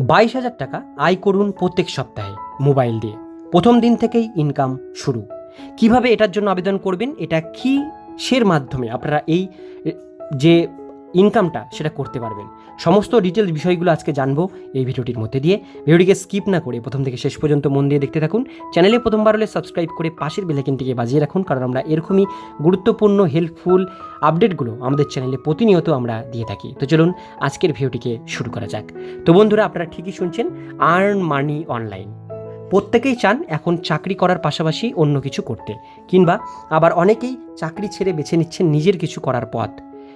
বাইশ হাজার টাকা আয় করুন প্রত্যেক সপ্তাহে মোবাইল দিয়ে। প্রথম দিন থেকেই ইনকাম শুরু। কীভাবে এটার জন্য আবেদন করবেন, এটা কি সের মাধ্যমে? আপনারা এই যে ইনকামটা সেটা করতে পারবেন। সমস্ত ডিটেলস বিষয়গুলো আজকে জানব এই ভিডিওটির মধ্যে দিয়ে। ভিডিওটিকে স্কিপ না করে প্রথম থেকে শেষ পর্যন্ত মন দিয়ে দেখতে থাকুন। চ্যানেলে প্রথমবার হলে সাবস্ক্রাইব করে পাশের বেলাইকিনটিকে বাজিয়ে রাখুন, কারণ আমরা এরকমই গুরুত্বপূর্ণ হেল্পফুল আপডেটগুলো আমাদের চ্যানেলে প্রতিনিয়ত আমরা দিয়ে থাকি। তো চলুন আজকের ভিডিওটিকে শুরু করা যাক। তো বন্ধুরা, আপনারা ঠিকই শুনছেন আর্ন মানি অনলাইন প্রত্যেকেই চান এখন চাকরি করার পাশাপাশি অন্য কিছু করতে, কিংবা আবার অনেকেই চাকরি ছেড়ে বেছে নিচ্ছেন নিজের কিছু করার পথ।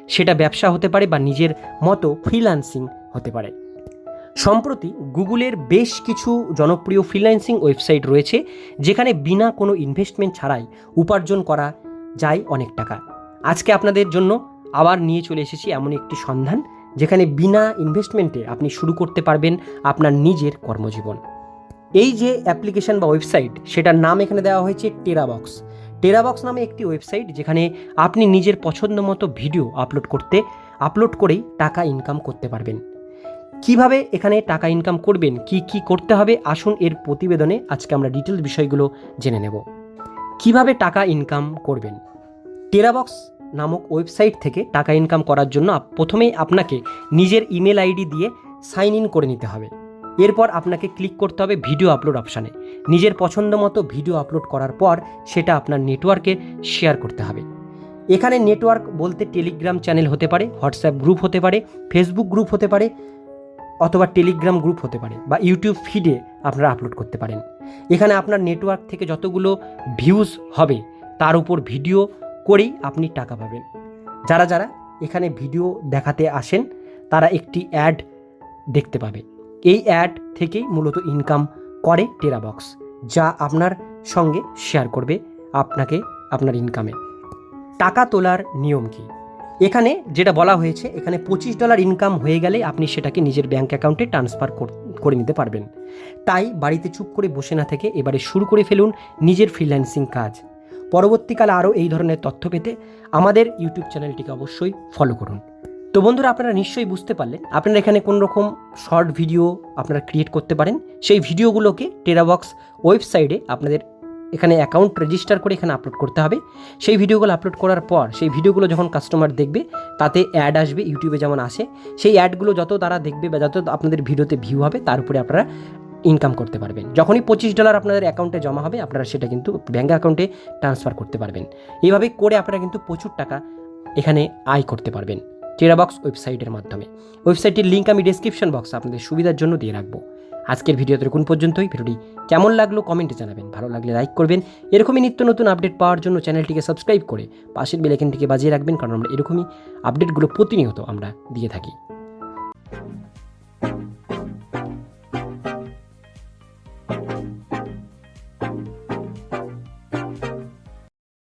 সেটা ব্যবসা হতে পারে বা নিজের মতো ফ্রিল্যান্সিং হতে পারে। সম্প্রতি গুগলের বেশ কিছু জনপ্রিয় ফ্রিল্যান্সিং ওয়েবসাইট রয়েছে, যেখানে বিনা কোনো ইনভেস্টমেন্ট ছাড়াই উপার্জন করা যায় অনেক টাকা। আজকে আপনাদের জন্য আবার নিয়ে চলে এসেছি এমন একটি সন্ধান, যেখানে বিনা ইনভেস্টমেন্টে আপনি শুরু করতে পারবেন আপনার নিজের কর্মজীবন। এই যে অ্যাপ্লিকেশন বা ওয়েবসাইট সেটার নাম এখানে দেওয়া হয়েছে টেরাবক্স টেরাবক্স নামে একটি ওয়েবসাইট যেখানে আপনি নিজের পছন্দ মতো ভিডিও আপলোড করতে, আপলোড করেই টাকা ইনকাম করতে পারবেন। কীভাবে এখানে টাকা ইনকাম করবেন, কি কি করতে হবে, আসুন এর প্রতিবেদনে আজকে আমরা ডিটেলস বিষয়গুলো জেনে নেব। কীভাবে টাকা ইনকাম করবেন? টেরাবক্স নামক ওয়েবসাইট থেকে টাকা ইনকাম করার জন্য প্রথমেই আপনাকে নিজের ইমেল আইডি দিয়ে সাইন ইন করে নিতে হবে। এরপর আপনাকে ক্লিক করতে হবে ভিডিও আপলোড অপশানে নিজের পছন্দ মতো ভিডিও আপলোড করার পর সেটা আপনার নেটওয়ার্কে শেয়ার করতে হবে। এখানে নেটওয়ার্ক বলতে টেলিগ্রাম চ্যানেল হতে পারে হোয়াটসঅ্যাপ গ্রুপ হতে পারে ফেসবুক গ্রুপ হতে পারে, অথবা টেলিগ্রাম গ্রুপ হতে পারে বা ইউটিউব ফিডে আপনারা আপলোড করতে পারেন। এখানে আপনার নেটওয়ার্ক থেকে যতগুলো ভিউজ হবে, তার উপর ভিডিও করেই আপনি টাকা পাবেন। যারা যারা এখানে ভিডিও দেখাতে আসেন, তারা একটি অ্যাড দেখতে পাবে। এই অ্যাড থেকেই মূলত ইনকাম করে টেরাবক্স যা আপনার সঙ্গে শেয়ার করবে আপনাকে আপনার ইনকামে টাকা তোলার নিয়ম কি? এখানে যেটা বলা হয়েছে, এখানে পঁচিশ ডলার ইনকাম হয়ে গেলে আপনি সেটাকে নিজের ব্যাঙ্ক অ্যাকাউন্টে ট্রান্সফার করে নিতে পারবেন। তাই বাড়িতে চুপ করে বসে না থেকে এবারে শুরু করে ফেলুন নিজের ফ্রিল্যান্সিং কাজ। পরবর্তীকালে আরও এই ধরনের তথ্য পেতে আমাদের ইউটিউব চ্যানেলটিকে অবশ্যই ফলো করুন। তো বন্ধুরা, আপনারা নিশ্চয়ই বুঝতে পারলেন, আপনারা এখানে কোন রকম শর্ট ভিডিও আপনারা ক্রিয়েট করতে পারেন। সেই ভিডিওগুলোকে টেরাবক্স ওয়েবসাইটে আপনাদের এখানে অ্যাকাউন্ট রেজিস্টার করে এখানে আপলোড করতে হবে। সেই ভিডিওগুলো আপলোড করার পর, সেই ভিডিওগুলো যখন কাস্টমার দেখবে, তাতে অ্যাড আসবে ইউটিউবে যেমন আসে, সেই অ্যাডগুলো যত তারা দেখবে বা যত আপনাদের ভিডিওতে ভিউ হবে, তার উপরে আপনারা ইনকাম করতে পারবেন। যখনই পঁচিশ ডলার আপনাদের অ্যাকাউন্টে জমা হবে, আপনারা সেটা কিন্তু ব্যাঙ্ক অ্যাকাউন্টে ট্রান্সফার করতে পারবেন। এইভাবে করে আপনারা কিন্তু প্রচুর টাকা এখানে আয় করতে পারবেন। টেরাবক্স ওয়েবসাইটের মাধ্যমে। ওয়েবসাইটের লিঙ্ক আমি ডিসক্রিপশন বক্সে আপনাদের সুবিধার জন্য দিয়ে রাখব। আজকের ভিডিওতে কোন পর্যন্তই। ভিডিওটি কেমন লাগল কমেন্টে জানাবেন। ভালো লাগলে লাইক করবেন। এরকমই নিত্য নতুন আপডেট পাওয়ার জন্য চ্যানেলটিকে সাবস্ক্রাইব করে পাশের বেলাইকেনটিকে বাজিয়ে রাখবেন, কারণ আমরা এরকমই আপডেটগুলো প্রতিনিয়ত আমরা দিয়ে থাকি।